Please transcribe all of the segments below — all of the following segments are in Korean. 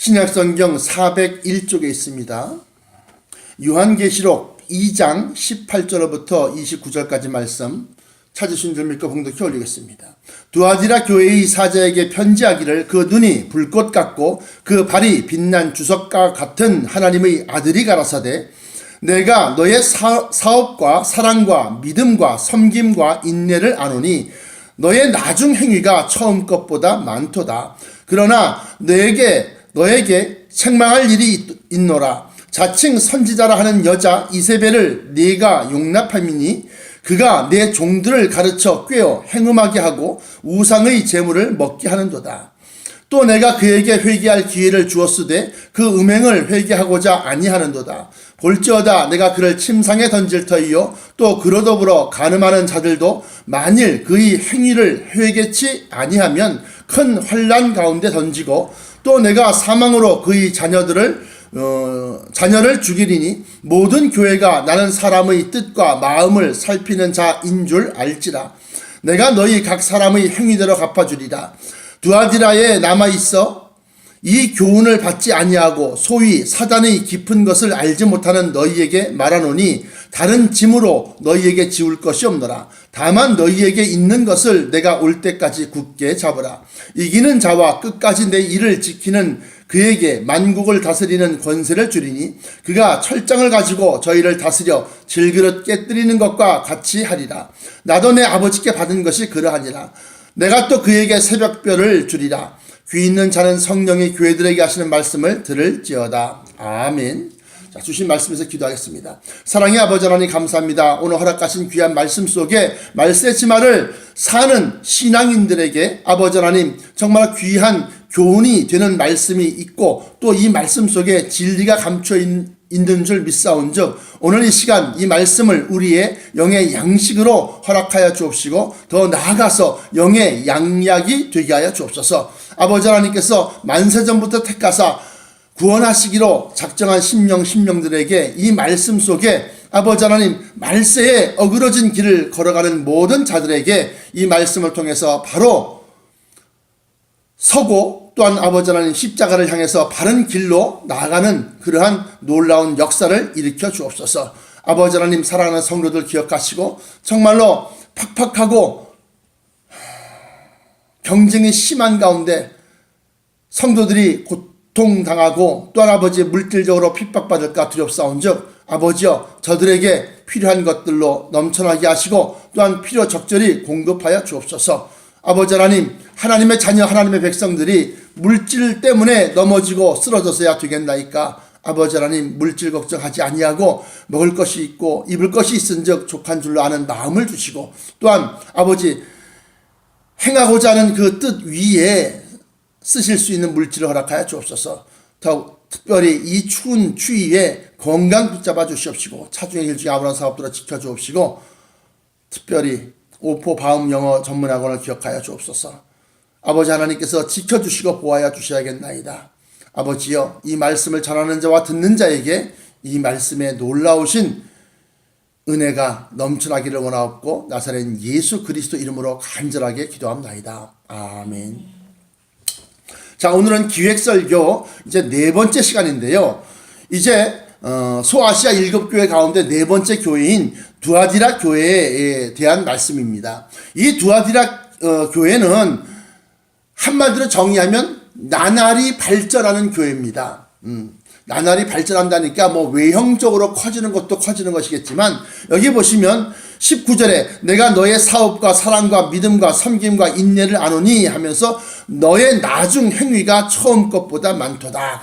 신약성경 401쪽에 있습니다. 요한계시록 2장 18절부터 29절까지 말씀 찾으신 줄 믿고 봉독해 올리겠습니다. 두아디라 교회의 사자에게 편지하기를 그 눈이 불꽃 같고 그 발이 빛난 주석과 같은 하나님의 아들이 가라사대 내가 너의 사, 사업과 사랑과 믿음과 섬김과 인내를 아노니 너의 나중 행위가 처음 것보다 많도다. 그러나 너에게 너에게 책망할 일이 있, 있노라. 자칭 선지자라 하는 여자 이세벨을 네가 용납함이니 그가 내 종들을 가르쳐 꿰어 행음하게 하고 우상의 재물을 먹게 하는도다. 또 내가 그에게 회개할 기회를 주었으되 그 음행을 회개하고자 아니하는도다. 볼지어다 내가 그를 침상에 던질 터이요 또 그로 더불어 가늠하는 자들도 만일 그의 행위를 회개치 아니하면 큰 환란 가운데 던지고 또 내가 사망으로 그의 자녀들을 어, 자녀를 죽이리니 모든 교회가 나는 사람의 뜻과 마음을 살피는 자인 줄 알지라. 내가 너희 각 사람의 행위대로 갚아주리라. 두아디라에 남아 있어 이 교훈을 받지 아니하고 소위 사단의 깊은 것을 알지 못하는 너희에게 말하노니 다른 짐으로 너희에게 지울 것이 없노라. 다만 너희에게 있는 것을 내가 올 때까지 굳게 잡으라. 이기는 자와 끝까지 내 일을 지키는 그에게 만국을 다스리는 권세를 주리니 그가 철장을 가지고 저희를 다스려 질그릇 깨뜨리는 것과 같이 하리라. 나도 내 아버지께 받은 것이 그러하니라. 내가 또 그에게 새벽별을 주리라. 귀 있는 자는 성령이 교회들에게 하시는 말씀을 들을지어다. 아멘. 자, 주신 말씀에서 기도하겠습니다. 사랑의 아버지 하나님 감사합니다. 오늘 허락하신 귀한 말씀 속에 말세치마를 사는 신앙인들에게 아버지 하나님 정말 귀한 교훈이 되는 말씀이 있고 또 이 말씀 속에 진리가 감춰 있는 줄 믿사온즉 오늘 이 시간 이 말씀을 우리의 영의 양식으로 허락하여 주옵시고 더 나아가서 영의 양약이 되게 하여 주옵소서. 아버지 하나님께서 만세전부터 택하사 구원하시기로 작정한 심령 심령들에게 이 말씀 속에 아버지 하나님 말세에 어그러진 길을 걸어가는 모든 자들에게 이 말씀을 통해서 바로 서고 또한 아버지 하나님 십자가를 향해서 바른 길로 나아가는 그러한 놀라운 역사를 일으켜 주옵소서. 아버지 하나님 사랑하는 성도들 기억하시고 정말로 팍팍하고 경쟁이 심한 가운데 성도들이 고통당하고 또한 아버지 물질적으로 핍박받을까 두렵사온즉 아버지여 저들에게 필요한 것들로 넘쳐나게 하시고 또한 필요 적절히 공급하여 주옵소서. 아버지 하나님 하나님의 자녀 하나님의 백성들이 물질 때문에 넘어지고 쓰러져서야 되겠나이까 아버지 하나님 물질 걱정하지 아니하고 먹을 것이 있고 입을 것이 있은즉 족한 줄로 아는 마음을 주시고 또한 아버지 행하고자 하는 그 뜻 위에 쓰실 수 있는 물질을 허락하여 주옵소서. 더 특별히 이 추운 추위에 건강 붙잡아 주시옵시고 차중의 일 중에 아무런 사업들을 지켜 주옵시고 특별히 오포 바음 영어 전문학원을 기억하여 주옵소서. 아버지 하나님께서 지켜주시고 보아야 주셔야겠나이다. 아버지여 이 말씀을 전하는 자와 듣는 자에게 이 말씀에 놀라우신 은혜가 넘쳐나기를 원하옵고 나사렛 예수 그리스도 이름으로 간절하게 기도합나이다. 아멘. 자 오늘은 기획설교 이제 네 번째 시간인데요. 이제 어, 소아시아 일곱 교회 가운데 네 번째 교회인 두아디라 교회에 대한 말씀입니다. 이 두아디라 어, 교회는 한마디로 정의하면 나날이 발전하는 교회입니다. 음, 나날이 발전한다니까 뭐 외형적으로 커지는 것도 커지는 것이겠지만 여기 보시면 19절에 내가 너의 사업과 사랑과 믿음과 섬김과 인내를 아노니 하면서 너의 나중 행위가 처음 것보다 많도다.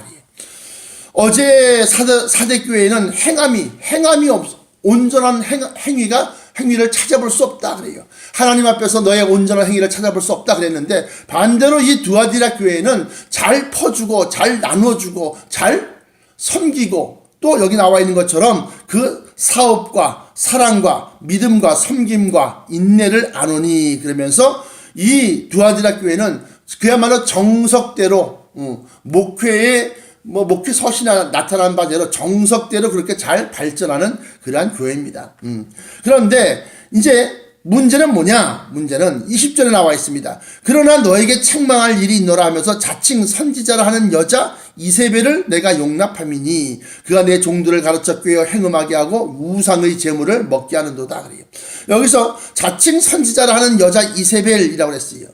어제 사대, 사대 교회에는 행함이 행함이 없어 온전한 행, 행위가 행위를 찾아볼 수 없다 그래요. 하나님 앞에서 너의 온전한 행위를 찾아볼 수 없다 그랬는데 반대로 이 두아디라 교회는 잘 퍼주고 잘 나눠주고 잘 섬기고 또 여기 나와 있는 것처럼 그 사업과 사랑과 믿음과 섬김과 인내를 아노니 그러면서 이 두아디라 교회는 그야말로 정석대로 어, 목회의 뭐 목회 서신에 나타난 바대로 정석대로 그렇게 잘 발전하는 그러한 교회입니다. 음. 그런데 이제 문제는 뭐냐? 문제는 20절에 나와 있습니다. 그러나 너에게 책망할 일이 있노라 하면서 자칭 선지자라 하는 여자 이세벨을 내가 용납함이니 그가 내 종들을 가르쳐 꿰어 행음하게 하고 우상의 재물을 먹게 하는도다 그래요. 여기서 자칭 선지자라 하는 여자 이세벨이라고 했어요.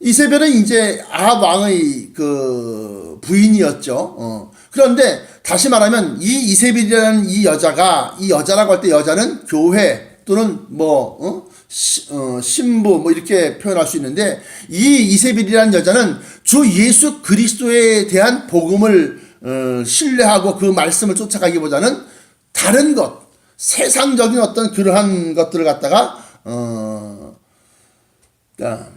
이세벨은 이제 아합 왕의 그 부인이었죠. 어. 그런데 다시 말하면 이 이세벨이라는 이 여자가 이 여자라고 할 때 여자는 교회 또는 뭐 어? 시, 어, 신부 뭐 이렇게 표현할 수 있는데 이 이세벨이라는 여자는 주 예수 그리스도에 대한 복음을 어, 신뢰하고 그 말씀을 쫓아가기보다는 다른 것 세상적인 어떤 그러한 것들을 갖다가 어, 그러니까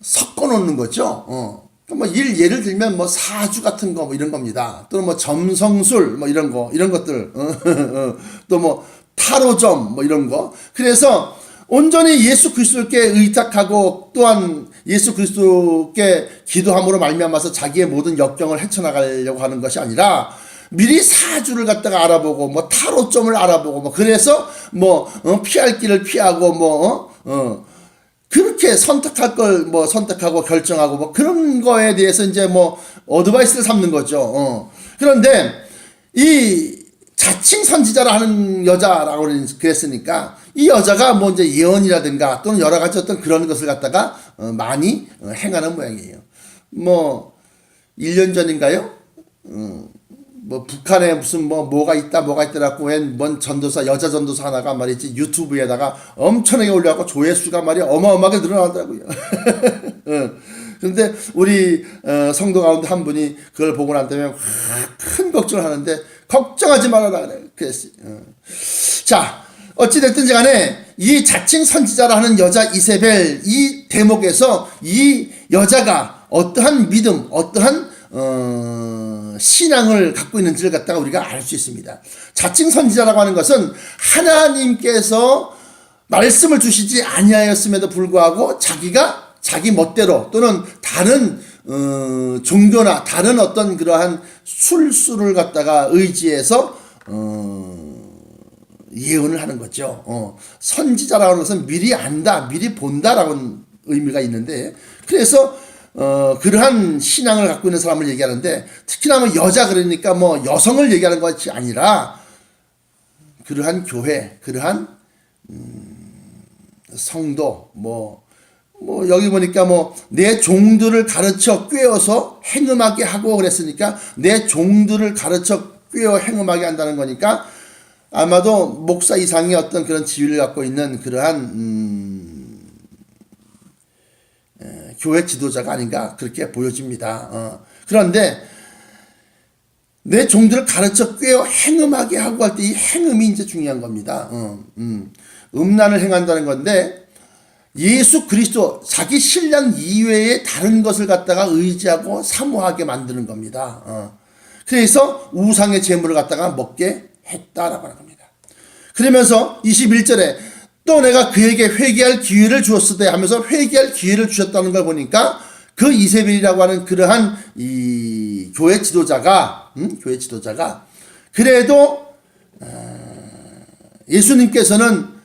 섞어 놓는 거죠. 어. 뭐 일, 예를 들면 뭐 사주 같은 거 뭐 이런 겁니다. 또는 뭐 점성술 뭐 이런 거 이런 것들 어, 또뭐 타로점 뭐 이런 거. 그래서 온전히 예수 그리스도께 의탁하고 또한 예수 그리스도께 기도함으로 말미암아서 자기의 모든 역경을 헤쳐나가려고 하는 것이 아니라 미리 사주를 갖다가 알아보고 뭐 타로점을 알아보고 뭐 그래서 뭐 어, 피할 길을 피하고 뭐 어, 어 그렇게 선택할 걸 뭐 선택하고 결정하고 뭐 그런 거에 대해서 이제 뭐 어드바이스를 삼는 거죠. 어. 그런데 이 자칭 선지자라 하는 여자라고 그랬으니까 이 여자가 뭐 이제 예언이라든가 또는 여러 가지 어떤 그런 것을 갖다가 어, 많이 어, 행하는 모양이에요. 뭐 1년 전인가요? 어, 뭐 북한에 무슨 뭐 뭐가 있다 뭐가 있더라고 웬뭔 전도사 여자 전도사 하나가 말이지 유튜브에다가 엄청나게 올려갖고 조회수가 말이 어마어마하게 늘어나더라고요. 어. 근데 우리 어, 성도 가운데 한 분이 그걸 보고 난 다음에 큰 걱정을 하는데 걱정하지 말아라 그래. 그랬어요. 어. 자 어찌됐든지 간에 이 자칭 선지자라 하는 여자 이세벨 이 대목에서 이 여자가 어떠한 믿음 어떠한 어, 신앙을 갖고 있는지를 갖다가 우리가 알 수 있습니다. 자칭 선지자라고 하는 것은 하나님께서 말씀을 주시지 아니하였음에도 불구하고 자기가 자기 멋대로 또는 다른 어, 종교나 다른 어떤 그러한 술수를 갖다가 의지해서 어, 예언을 하는 거죠. 어, 선지자라고 하는 것은 미리 안다, 미리 본다라는 의미가 있는데 그래서 어, 그러한 신앙을 갖고 있는 사람을 얘기하는데 특히나 뭐 여자 그러니까 뭐 여성을 얘기하는 것이 아니라 그러한 교회, 그러한 음, 성도 뭐, 뭐 여기 보니까 뭐 내 종들을 가르쳐 꿰어서 행음하게 하고 그랬으니까 내 종들을 가르쳐 꿰어 행음하게 한다는 거니까 아마도 목사 이상의 어떤 그런 지위를 갖고 있는 그러한 음, 에, 교회 지도자가 아닌가 그렇게 보여집니다. 어. 그런데 내 종들을 가르쳐 꿰어 행음하게 하고 할 때 이 행음이 이제 중요한 겁니다. 어, 음. 음란을 행한다는 건데 예수 그리스도 자기 신랑 이외에 다른 것을 갖다가 의지하고 사모하게 만드는 겁니다. 어. 그래서 우상의 재물을 갖다가 먹게 했다라고 하는 겁니다. 그러면서 21절에 또 내가 그에게 회개할 기회를 주었으되 하면서 회개할 기회를 주셨다는 걸 보니까 그 이세벨이라고 하는 그러한 이 교회 지도자가 음? 교회 지도자가 그래도 어, 예수님께서는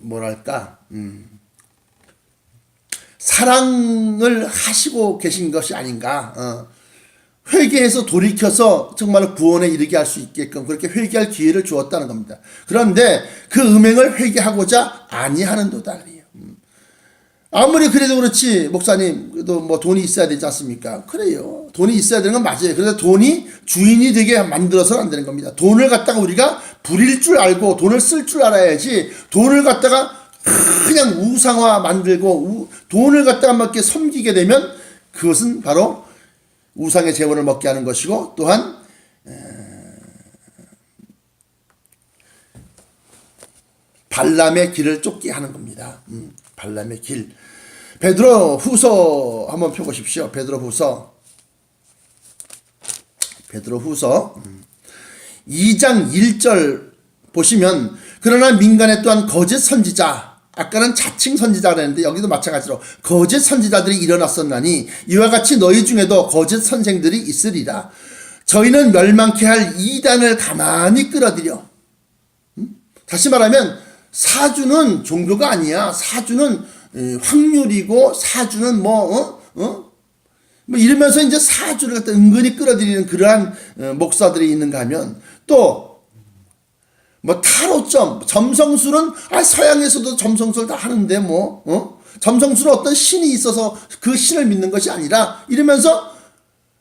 뭐랄까 음, 사랑을 하시고 계신 것이 아닌가 어. 회개해서 돌이켜서 정말 구원에 이르게 할 수 있게끔 그렇게 회개할 기회를 주었다는 겁니다. 그런데 그 음행을 회개하고자 아니하는도다 그래요. 음. 아무리 그래도 그렇지 목사님 그래도 뭐 돈이 있어야 되지 않습니까? 그래요. 돈이 있어야 되는 건 맞아요. 그래서 돈이 주인이 되게 만들어서는 안 되는 겁니다. 돈을 갖다가 우리가 부릴 줄 알고 돈을 쓸 줄 알아야지 돈을 갖다가 그냥 우상화 만들고 우, 돈을 갖다가 막 이렇게 섬기게 되면 그것은 바로 우상의 재물을 먹게 하는 것이고 또한 발람의 길을 쫓게 하는 겁니다. 음, 발람의 길. 베드로 후서 한번 펴보십시오. 베드로 후서. 베드로 후서 2장 1절 보시면 그러나 민간에 또한 거짓 선지자 아까는 자칭 선지자라 했는데 여기도 마찬가지로 거짓 선지자들이 일어났었나니 이와 같이 너희 중에도 거짓 선생들이 있으리라. 저희는 멸망케 할 이단을 가만히 끌어들여. 음? 다시 말하면 사주는 종교가 아니야. 사주는 에, 확률이고 사주는 뭐 어? 어? 뭐 이러면서 이제 사주를 갖다 은근히 끌어들이는 그러한 어, 목사들이 있는가 하면 또 뭐 타로점, 점성술은 아 서양에서도 점성술 다 하는데 뭐 어? 점성술은 어떤 신이 있어서 그 신을 믿는 것이 아니라 이러면서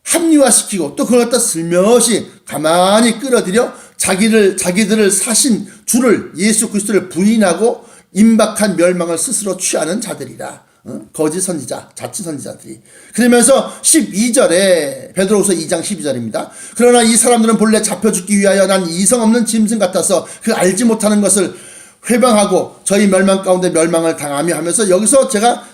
합리화시키고 또 그걸 갖다 슬며시 가만히 끌어들여 자기를 자기들을 사신 주를 예수 그리스도를 부인하고 임박한 멸망을 스스로 취하는 자들이라. 어? 거짓 선지자, 자치 선지자들이. 그러면서 12절에 베드로후서 2장 12절입니다. 그러나 이 사람들은 본래 잡혀 죽기 위하여 난 이성 없는 짐승 같아서 그 알지 못하는 것을 회방하고 저희 멸망 가운데 멸망을 당하며 하면서 여기서 제가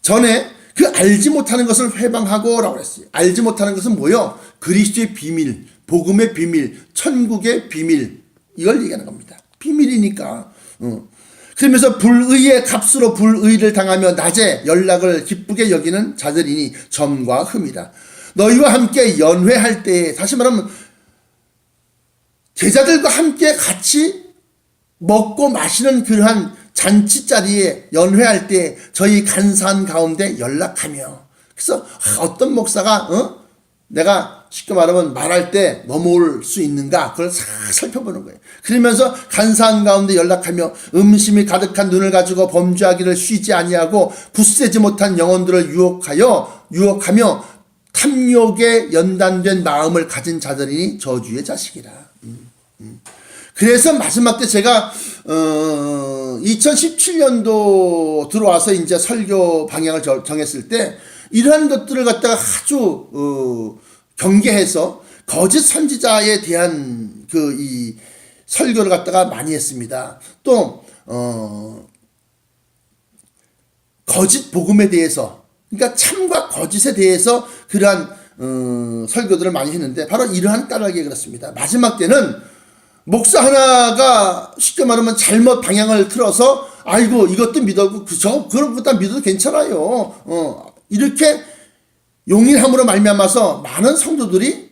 전에 그 알지 못하는 것을 회방하고라고 했어요. 알지 못하는 것은 뭐요? 그리스도의 비밀, 복음의 비밀, 천국의 비밀 이걸 얘기하는 겁니다. 비밀이니까. 어. 그러면서 불의의 값으로 불의를 당하며 낮에 연락을 기쁘게 여기는 자들이니 점과 흠이라. 너희와 함께 연회할 때에 다시 말하면 제자들과 함께 같이 먹고 마시는 그러한 잔치 자리에 연회할 때 저희 간사한 가운데 연락하며 그래서 아, 어떤 목사가 어? 내가 쉽게 말하면 말할 때 넘어올 수 있는가 그걸 싹 살펴보는 거예요. 그러면서 간사한 가운데 연락하며 음심이 가득한 눈을 가지고 범죄하기를 쉬지 아니하고 굳세지 못한 영혼들을 유혹하여 유혹하며 탐욕에 연단된 마음을 가진 자들이니 저주의 자식이라. 음, 음. 그래서 마지막 때 제가 어 2017년도 들어와서 이제 설교 방향을 정했을 때 이러한 것들을 갖다가 아주 어 경계해서 거짓 선지자에 대한 그 이 설교를 갖다가 많이 했습니다. 또 어 거짓 복음에 대해서 그러니까 참과 거짓에 대해서 그러한 어, 설교들을 많이 했는데 바로 이러한 까닭에 그렇습니다. 마지막 때는 목사 하나가 쉽게 말하면 잘못 방향을 틀어서 아이고 이것도 믿어고 그저 그런 것도 믿어도 괜찮아요. 어 이렇게 용인함으로 말미암아서 많은 성도들이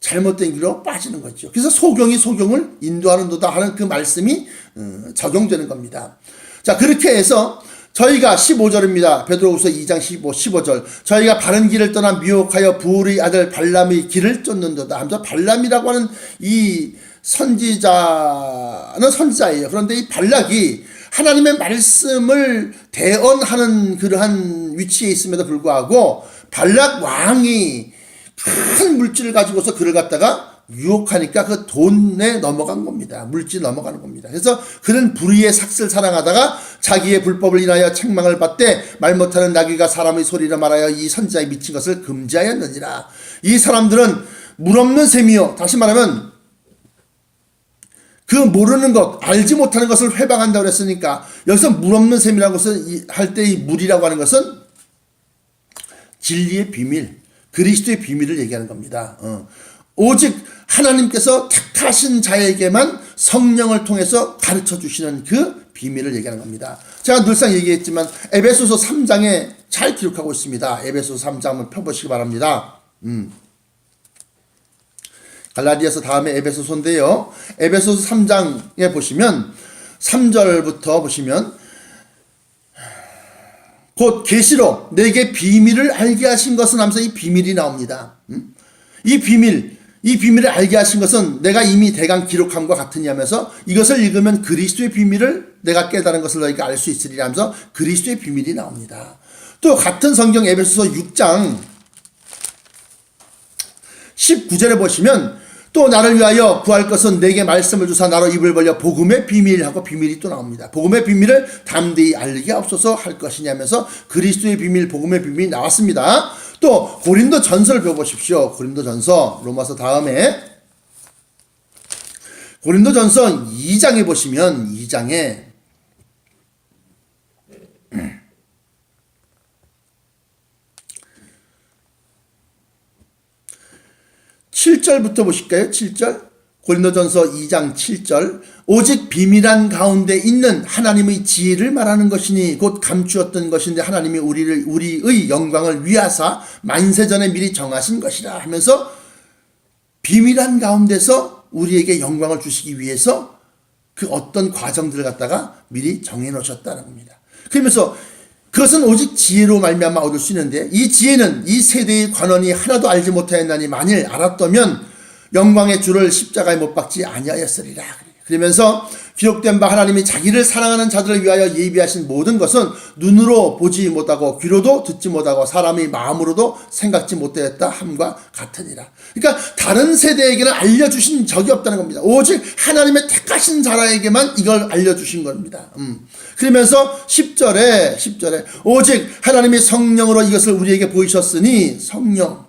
잘못된 길로 빠지는 거죠. 그래서 소경이 소경을 인도하는도다 하는 그 말씀이 어, 적용되는 겁니다. 자 그렇게 해서 저희가 15절입니다. 베드로후서 2장 15, 15절. 저희가 바른 길을 떠나 미혹하여 부울의 아들 발람의 길을 쫓는도다 하면서 발람이라고 하는 이 선지자는 선지자예요. 그런데 이 발락이 하나님의 말씀을 대언하는 그러한 위치에 있음에도 불구하고 발락 왕이 큰 물질을 가지고서 그를 갖다가 유혹하니까 그 돈에 넘어간 겁니다. 물질 넘어가는 겁니다. 그래서 그는 불의의 삭슬 사랑하다가 자기의 불법을 인하여 책망을 받되 말 못하는 나귀가 사람의 소리를 말하여 이 선지자에 미친 것을 금지하였느니라. 이 사람들은 물 없는 셈이요. 다시 말하면 그 모르는 것, 알지 못하는 것을 회방한다고 그랬으니까 여기서 물 없는 셈이라고 할 때 이 물이라고 하는 것은 진리의 비밀, 그리스도의 비밀을 얘기하는 겁니다. 어. 오직 하나님께서 택하신 자에게만 성령을 통해서 가르쳐 주시는 그 비밀을 얘기하는 겁니다. 제가 늘상 얘기했지만 에베소서 3장에 잘 기록하고 있습니다. 에베소서 3장 한번 펴보시기 바랍니다. 음. 갈라디아서 다음에 에베소서인데요. 에베소서 3장에 보시면 3절부터 보시면 곧 계시로 내게 비밀을 알게 하신 것은 하면서 이 비밀이 나옵니다. 음? 이 비밀, 이 비밀을 알게 하신 것은 내가 이미 대강 기록함과 같으냐면서 이것을 읽으면 그리스도의 비밀을 내가 깨달은 것을 너희가 알 수 있으리라 하면서 그리스도의 비밀이 나옵니다. 또 같은 성경 에베소서 6장 19절에 보시면 또 나를 위하여 구할 것은 내게 말씀을 주사 나로 입을 벌려 복음의 비밀하고 비밀이 또 나옵니다. 복음의 비밀을 담대히 알리게 없어서 할 것이냐면서 그리스도의 비밀, 복음의 비밀이 나왔습니다. 또 고린도 전서를 배워보십시오. 고린도 전서 로마서 다음에 고린도 전서 2장에 보시면 2장에 7절부터 보실까요? 7절. 고린도전서 2장 7절. 오직 비밀한 가운데 있는 하나님의 지혜를 말하는 것이니 곧 감추었던 것인데 하나님이 우리를 우리의 영광을 위하사 만세 전에 미리 정하신 것이라 하면서 비밀한 가운데서 우리에게 영광을 주시기 위해서 그 어떤 과정들을 갖다가 미리 정해 놓으셨다는 겁니다. 그러면서 그것은 오직 지혜로 말미암아 얻을 수 있는데 이 지혜는 이 세대의 관원이 하나도 알지 못하였나니 만일 알았다면 영광의 주를 십자가에 못 박지 아니하였으리라. 그러면서 기록된 바 하나님이 자기를 사랑하는 자들을 위하여 예비하신 모든 것은 눈으로 보지 못하고 귀로도 듣지 못하고 사람이 마음으로도 생각지 못하였다 함과 같으니라. 그러니까 다른 세대에게는 알려주신 적이 없다는 겁니다. 오직 하나님의 택하신 자라에게만 이걸 알려주신 겁니다. 음. 그러면서 10절에 10절에 오직 하나님이 성령으로 이것을 우리에게 보이셨으니 성령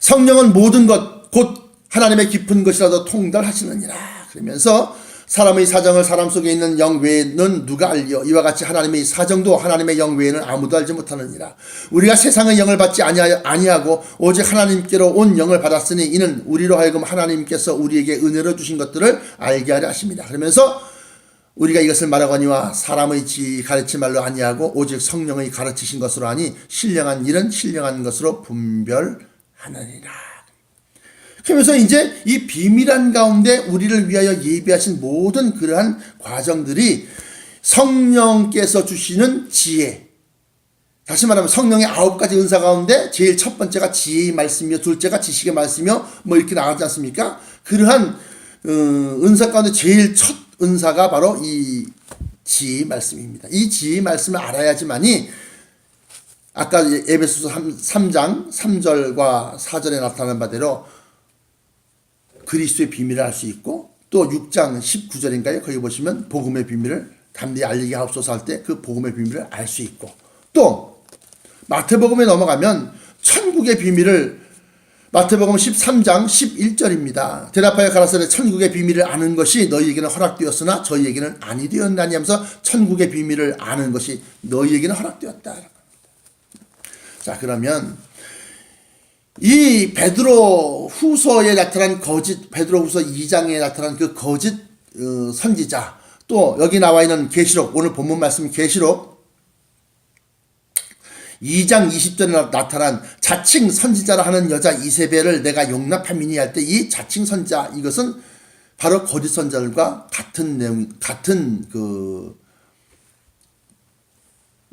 성령은 모든 것 곧 하나님의 깊은 것이라도 통달하시느니라. 그러면서 사람의 사정을 사람 속에 있는 영 외에는 누가 알리요? 이와 같이 하나님의 사정도 하나님의 영 외에는 아무도 알지 못하느니라. 우리가 세상의 영을 받지 아니하- 아니하고 오직 하나님께로 온 영을 받았으니 이는 우리로 하여금 하나님께서 우리에게 은혜로 주신 것들을 알게 하려 하십니다. 그러면서 우리가 이것을 말하거니와 사람의 지 가르치 말로 아니하고 오직 성령의 가르치신 것으로 하니 신령한 일은 신령한 것으로 분별하느니라. 그러면서 이제 이 비밀한 가운데 우리를 위하여 예비하신 모든 그러한 과정들이 성령께서 주시는 지혜. 다시 말하면 성령의 아홉 가지 은사 가운데 제일 첫 번째가 지혜의 말씀이며 둘째가 지식의 말씀이며 뭐 이렇게 나가지 않습니까? 그러한 어, 은사 가운데 제일 첫 은사가 바로 이 지혜의 말씀입니다. 이 지혜의 말씀을 알아야지만이 아까 에베소서 3, 장 3절과 4절에 나타난 바대로 그리스도의 비밀을 알 수 있고 또 6장 19절인가요? 거기 보시면 복음의 비밀을 담대히 알리게 하옵소서 할 때 그 복음의 비밀을 알 수 있고 또 마태복음에 넘어가면 천국의 비밀을 마태복음 13장 11절입니다. 대답하여 가라사대 천국의 비밀을 아는 것이 너희에게는 허락되었으나 저희에게는 아니 되었나니 하면서 천국의 비밀을 아는 것이 너희에게는 허락되었다. 자 그러면 이 베드로 후서에 나타난 거짓 베드로 후서 2장에 나타난 그 거짓 어, 선지자. 또 여기 나와 있는 계시록 오늘 본문 말씀 계시록. 2장 20절에 나타난 자칭 선지자라 하는 여자 이세벨을 내가 용납함이니 할 때 이 자칭 선지자 이것은 바로 거짓 선자들과 같은 내용 같은 그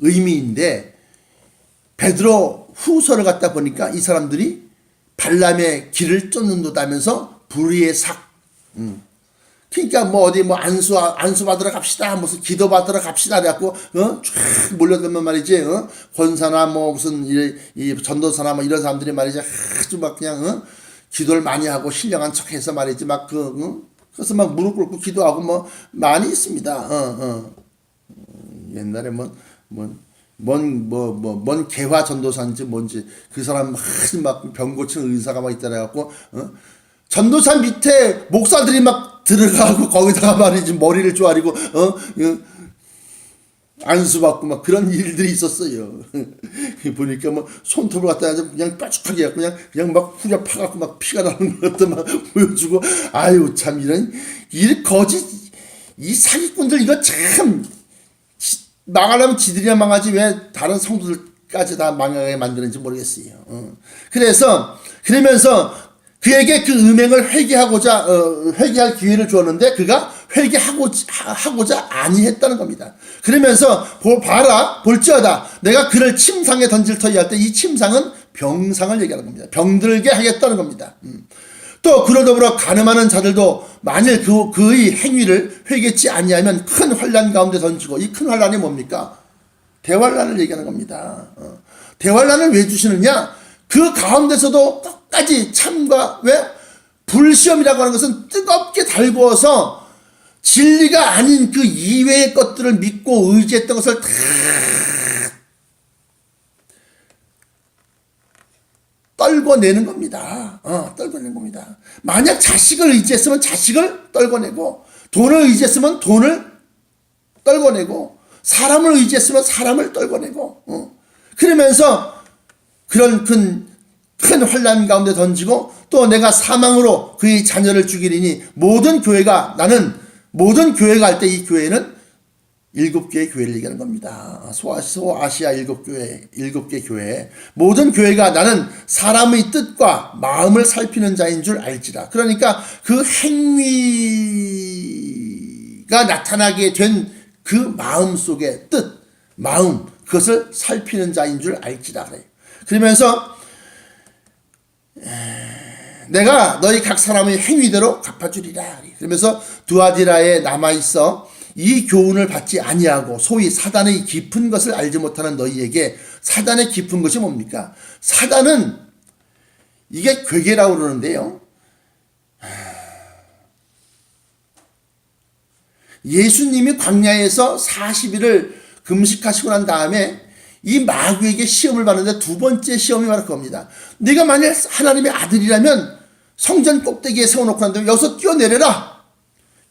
의미인데 베드로 후서를 갖다 보니까 이 사람들이 발람의 길을 쫓는다면서 불의의 삭. 음. 그러니까 뭐 어디 뭐 안수 안수 받으러 갑시다 무슨 기도 받으러 갑시다 그래갖고 어쫙 몰려들면 말이지 어? 권사나 뭐 무슨 이, 이 전도사나 뭐 이런 사람들이 말이지 아주 막 그냥 어? 기도를 많이 하고 신령한 척해서 말이지 막그 어? 그래서 막 무릎 꿇고 기도하고 뭐 많이 있습니다. 어, 어. 옛날에 뭐뭐 뭔 뭐 뭐 뭔 개화 전도사인지 뭔지 그 사람 막병 고치는 의사가 막 있다 그래갖고 어? 전도사 밑에 목사들이 막 들어가고 거기다가 말이지 머리를 쪼아리고 어, 어 안수 받고 막 그런 일들이 있었어요. 보니까 뭐 손톱을 갖다 가 그냥 뾰족하게 해갖고 그냥 그냥 막 후려 파갖고 막 피가 나는 것도 막 보여주고 아유 참 이런 이 거짓 이 사기꾼들 이거 참 망하려면 지들이나 망하지 왜 다른 성도들까지 다 망하게 만드는지 모르겠어요. 어. 그래서 그러면서 그에게 그 음행을 회개하고자 어, 회개할 기회를 주었는데 그가 회개하고 하고자 아니했다는 겁니다. 그러면서 보, 봐라 볼지어다 내가 그를 침상에 던질 터이 할 때 이 침상은 병상을 얘기하는 겁니다. 병들게 하겠다는 겁니다. 음. 또 그로 더불어 가늠하는 자들도 만일 그, 그의 행위를 회개치 아니하면 큰 환란 가운데 던지고 이 큰 환란이 뭡니까? 대환란을 얘기하는 겁니다. 어. 대환란을 왜 주시느냐? 그 가운데서도 끝까지 참과 왜 불시험이라고 하는 것은 뜨겁게 달구어서 진리가 아닌 그 이외의 것들을 믿고 의지했던 것을 다 떨궈내는 겁니다. 어, 떨궈내는 겁니다. 만약 자식을 의지했으면 자식을 떨궈내고, 돈을 의지했으면 돈을 떨궈내고, 사람을 의지했으면 사람을 떨궈내고, 어. 그러면서 그런 큰, 큰 환란 가운데 던지고, 또 내가 사망으로 그의 자녀를 죽이리니, 모든 교회가, 나는 모든 교회가 할 때 이 교회는 일곱 개의 교회를 얘기하는 겁니다. 소아, 소아시아 일곱 교회, 일곱 개 교회. 모든 교회가 나는 사람의 뜻과 마음을 살피는 자인 줄 알지라. 그러니까 그 행위가 나타나게 된 그 마음 속의 뜻, 마음, 그것을 살피는 자인 줄 알지라 그래요. 그러면서 내가 너희 각 사람의 행위대로 갚아주리라. 그러면서 두아디라에 남아 있어 이 교훈을 받지 아니하고 소위 사단의 깊은 것을 알지 못하는 너희에게 사단의 깊은 것이 뭡니까? 사단은 이게 괴계라고 그러는데요. 예수님이 광야에서 40일을 금식하시고 난 다음에 이 마귀에게 시험을 받는데 두 번째 시험이 바로 그겁니다. 네가 만약 하나님의 아들이라면 성전 꼭대기에 세워놓고 난 다음에 여기서 뛰어내려라.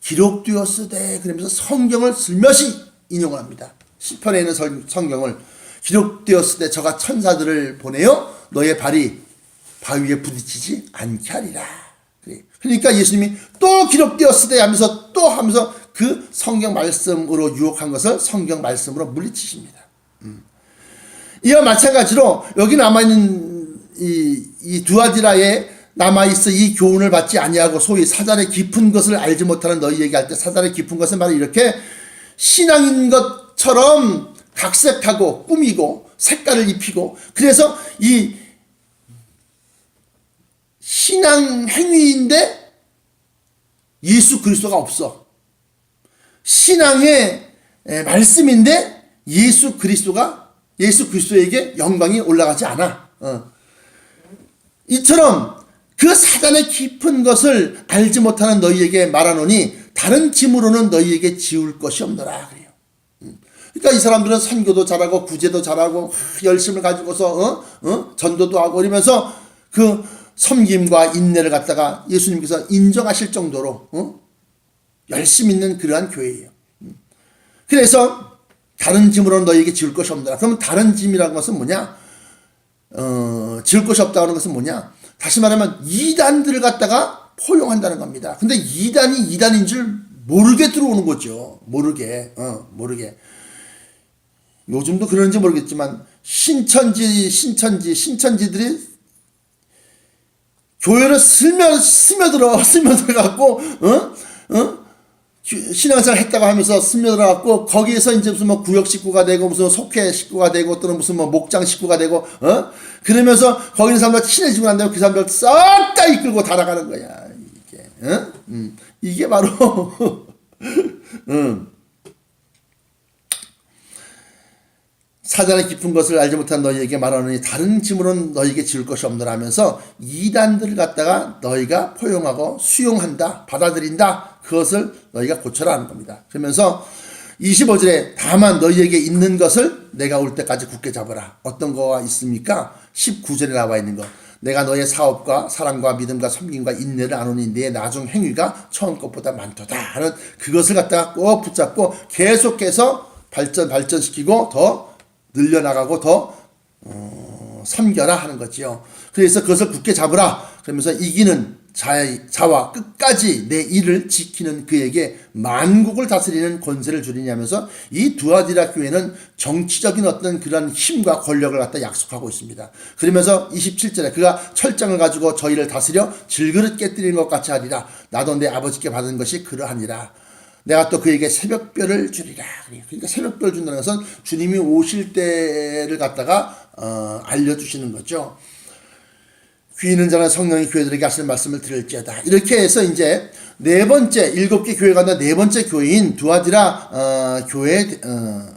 기록되었으되 그러면서 성경을 슬며시 인용을 합니다. 시편에 있는 성- 성경을 기록되었으되 저가 천사들을 보내어 너의 발이 바위에 부딪히지 않게 하리라. 그러니까 예수님이 또 기록되었으되 하면서 또 하면서 그 성경 말씀으로 유혹한 것을 성경 말씀으로 물리치십니다. 음. 이와 마찬가지로 여기 남아있는 이, 이 두아디라에 남아있어 이 교훈을 받지 아니하고 소위 사단의 깊은 것을 알지 못하는 너희에게 할 때 사단의 깊은 것은 바로 이렇게 신앙인 것처럼 각색하고 꾸미고 색깔을 입히고 그래서 이 신앙 행위인데 예수 그리스도가 없어. 신앙의 에, 말씀인데 예수 그리스도가 예수 그리스도에게 영광이 올라가지 않아. 어. 이처럼 그 사단의 깊은 것을 알지 못하는 너희에게 말하노니 다른 짐으로는 너희에게 지울 것이 없노라 그래요. 음. 그러니까 이 사람들은 선교도 잘하고 구제도 잘하고 열심을 가지고서 어? 어? 전도도 하고 이러면서 그 섬김과 인내를 갖다가 예수님께서 인정하실 정도로 어? 열심 있는 그러한 교회예요. 음. 그래서 다른 짐으로 너희에게 지울 것이 없노라. 그러면 다른 짐이라는 것은 뭐냐? 어, 지을 것이 없다는 것은 뭐냐? 다시 말하면 이단들을 갖다가 포용한다는 겁니다. 근데 이단이 이단인 줄 모르게 들어오는 거죠. 모르게, 어, 모르게. 요즘도 그런지 모르겠지만 신천지, 신천지, 신천지들이 교회를 스며 스며들어 스며들어 갖고 어? 어? 신앙생활 했다고 하면서 스며들어 갖고 거기에서 이제 무슨 뭐 구역 식구가 되고 무슨 속회 식구가 되고 또는 무슨 뭐 목장 식구가 되고 어? 그러면서 거기 있는 사람들 친해지고 난 다음에 그 사람들 싹 다 이끌고 달아가는 거야 이게 어? 음, 이게 바로 음. 사단의 깊은 것을 알지 못한 너희에게 말하느니 다른 짐으로는 너희에게 지을 것이 없노라 하면서 이단들을 갖다가 너희가 포용하고 수용한다 받아들인다. 그것을 너희가 고쳐라 하는 겁니다. 그러면서 25절에 다만 너희에게 있는 것을 내가 올 때까지 굳게 잡으라. 어떤 거가 있습니까? 19절에 나와 있는 것 내가 너의 사업과 사랑과 믿음과 섬김과 인내를 아노니 내 나중 행위가 처음 것보다 많도다 하는 그것을 갖다가 꼭 붙잡고 계속해서 발전 발전시키고 더 늘려나가고 더 어, 섬겨라 하는 거지요. 그래서 그것을 굳게 잡으라. 그러면서 이기는 자, 자와 끝까지 내 일을 지키는 그에게 만국을 다스리는 권세를 주리냐면서 이 두아디라 교회는 정치적인 어떤 그런 힘과 권력을 갖다 약속하고 있습니다. 그러면서 27절에 그가 철장을 가지고 저희를 다스려 질그릇 깨뜨리는 것 같이 하리라. 나도 내 아버지께 받은 것이 그러하니라. 내가 또 그에게 새벽별을 주리라. 그러니까 새벽별 준다는 것은 주님이 오실 때를 갖다가 어, 알려주시는 거죠. 귀 있는 자는 성령이 교회들에게 하시는 말씀을 들을지어다. 이렇게 해서 이제 네 번째 일곱 개 교회가 나네 번째 교회인 두아디라 어, 교회 어,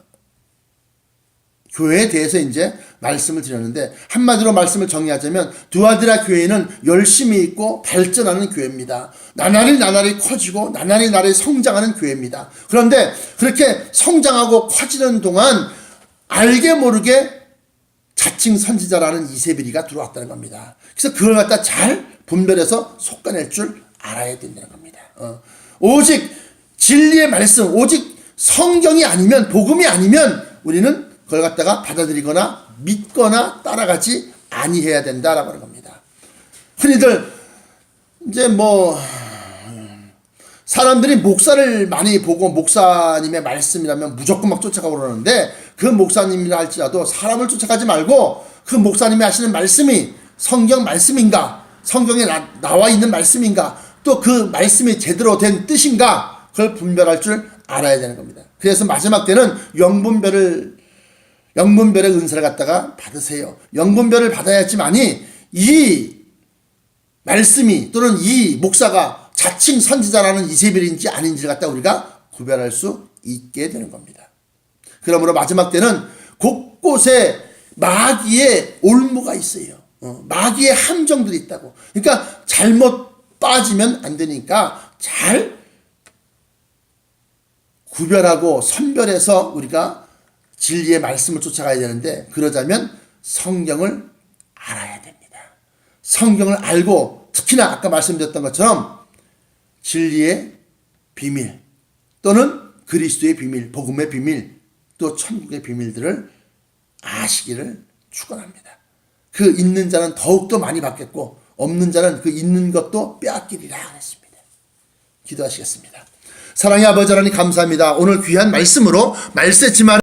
교회에 대해서 이제 말씀을 드렸는데 한마디로 말씀을 정리하자면 두아디라 교회는 열심히 있고 발전하는 교회입니다. 나날이 나날이 커지고 나날이 나날이 성장하는 교회입니다. 그런데 그렇게 성장하고 커지는 동안 알게 모르게 자칭 선지자라는 이세벨이가 들어왔다는 겁니다. 그래서 그걸 갖다 잘 분별해서 속아낼 줄 알아야 된다는 겁니다. 어. 오직 진리의 말씀, 오직 성경이 아니면 복음이 아니면 우리는 그걸 갖다가 받아들이거나 믿거나 따라가지 아니해야 된다라고 하는 겁니다. 흔히들 이제 뭐 사람들이 목사를 많이 보고 목사님의 말씀이라면 무조건 막 쫓아가고 그러는데 그 목사님이라 할지라도 사람을 쫓아가지 말고 그 목사님이 하시는 말씀이 성경 말씀인가 성경에 나, 나와 있는 말씀인가 또 그 말씀이 제대로 된 뜻인가 그걸 분별할 줄 알아야 되는 겁니다. 그래서 마지막 때는 영분별을 영분별의 은사를 갖다가 받으세요. 영분별을 받아야지만이 이 말씀이 또는 이 목사가 자칭 선지자라는 이세벨인지 아닌지를 갖다 우리가 구별할 수 있게 되는 겁니다. 그러므로 마지막 때는 곳곳에 마귀의 올무가 있어요. 어, 마귀의 함정들이 있다고. 그러니까 잘못 빠지면 안 되니까 잘 구별하고 선별해서 우리가 진리의 말씀을 쫓아가야 되는데 그러자면 성경을 알아야 됩니다. 성경을 알고 특히나 아까 말씀드렸던 것처럼 진리의 비밀 또는 그리스도의 비밀, 복음의 비밀, 또 천국의 비밀들을 아시기를 축원합니다. 그 있는 자는 더욱더 많이 받겠고 없는 자는 그 있는 것도 빼앗기리라 했습니다. 기도하시겠습니다. 사랑의 아버지 하나님 감사합니다. 오늘 귀한 말씀으로 말세지만